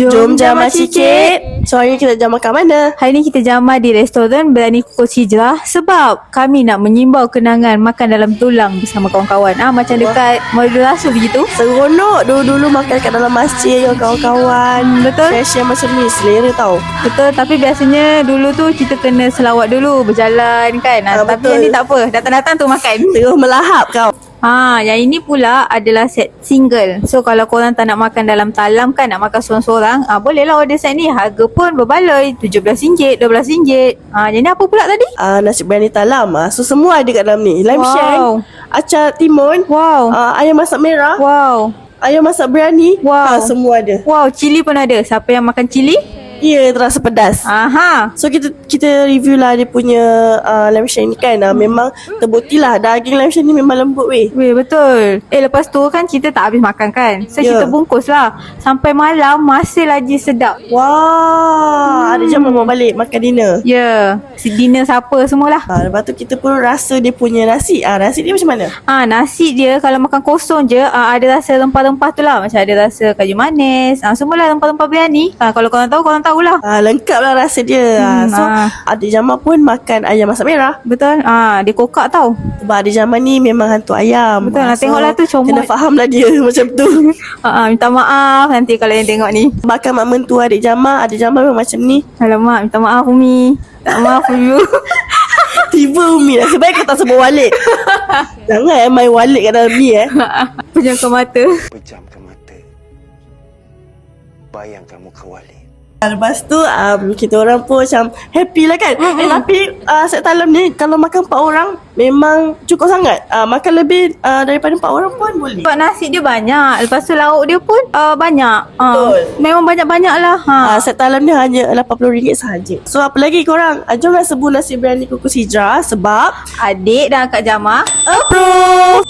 Jom jamah cicit. So hari ni kita jamah kat mana? Hari ni kita jamah di restoran Berani Kukus Hijrah sebab kami nak menyimbau kenangan makan dalam tulang bersama kawan-kawan. Ah macam dekat Mall Rasul begitu. Seronok dulu-dulu makan kat dalam masjid dengan kawan-kawan. Betul. Share-share macam ni selera tau. Betul tapi biasanya dulu tu kita kena selawat dulu berjalan kan. Ah, Ah, tapi betul. yang ni tak apa. Datang-datang tu makan. Terus melahap kau. Ha, yang ini pula adalah set single. So kalau korang tak nak makan dalam talam kan, nak makan seorang-seorang, ah bolehlah order set ni. Harga pun berbaloi, RM17, RM12. Ha, yang ni apa pula tadi? Ah nasi biryani talam ah. So semua ada kat dalam ni. Lime Wow. shank, acar timun, Wow. ah, ayam masak merah, Wow. ayam masak biryani. Wow. Ah, semua ada. Wow, cili pun ada. Siapa yang makan cili? Ya, terasa pedas. Aha. So kita kita review lah dia punya uh, lamb shank ni kan uh, Memang terbukti lah daging lamb shank ni memang lembut weh Weh, betul. Eh, lepas tu kan kita tak habis makan kan. So, Ya. kita bungkus lah. Sampai malam masih lagi sedap. Wah, ada jam mau balik makan dinner Ya, yeah. dinner siapa semualah. ha, Lepas tu kita pun rasa dia punya nasi ah Nasi dia macam mana? Ah nasi dia kalau makan kosong je ah, ada rasa rempah-rempah tu lah macam ada rasa kaju manis. Ah semualah rempah-rempah biryani. Ah kalau korang tahu korang tahulah. Ah, lengkap lah rasa dia ah, Hmm, So ah. ada jama pun makan ayam masak merah Betul? Ah dia kokak tau. Sebab ada jama ni memang hantu ayam Betul Ah, lah, tengoklah tu comot. Kena faham lah dia macam tu Ah, ah minta maaf nanti kalau yang tengok ni. Makan mak mentua adik jama Ada jama memang macam ni Alamak minta maaf Umi. Minta maaf you. Tiba Umi lah Sebaik kau tak sebut walik Jangan eh main walik kat dalam ni eh Pejamkan mata. Pejamkan mata Bayangkan muka wali Lepas tu um, kita orang pun macam happy lah kan. Mm-hmm. Eh tapi uh, set talam ni kalau makan 4 orang memang cukup sangat. Uh, makan lebih uh, daripada 4 orang pun boleh. Sebab nasi dia banyak. Lepas tu lauk dia pun uh, banyak. Ah, Betul. memang banyak-banyak lah. Ha. Uh, set talam ni hanya RM80 sahaja. So apa lagi korang? Uh, jomlah sebut nasi biryani kukus hijrah sebab Adik dan Kak Jama approve.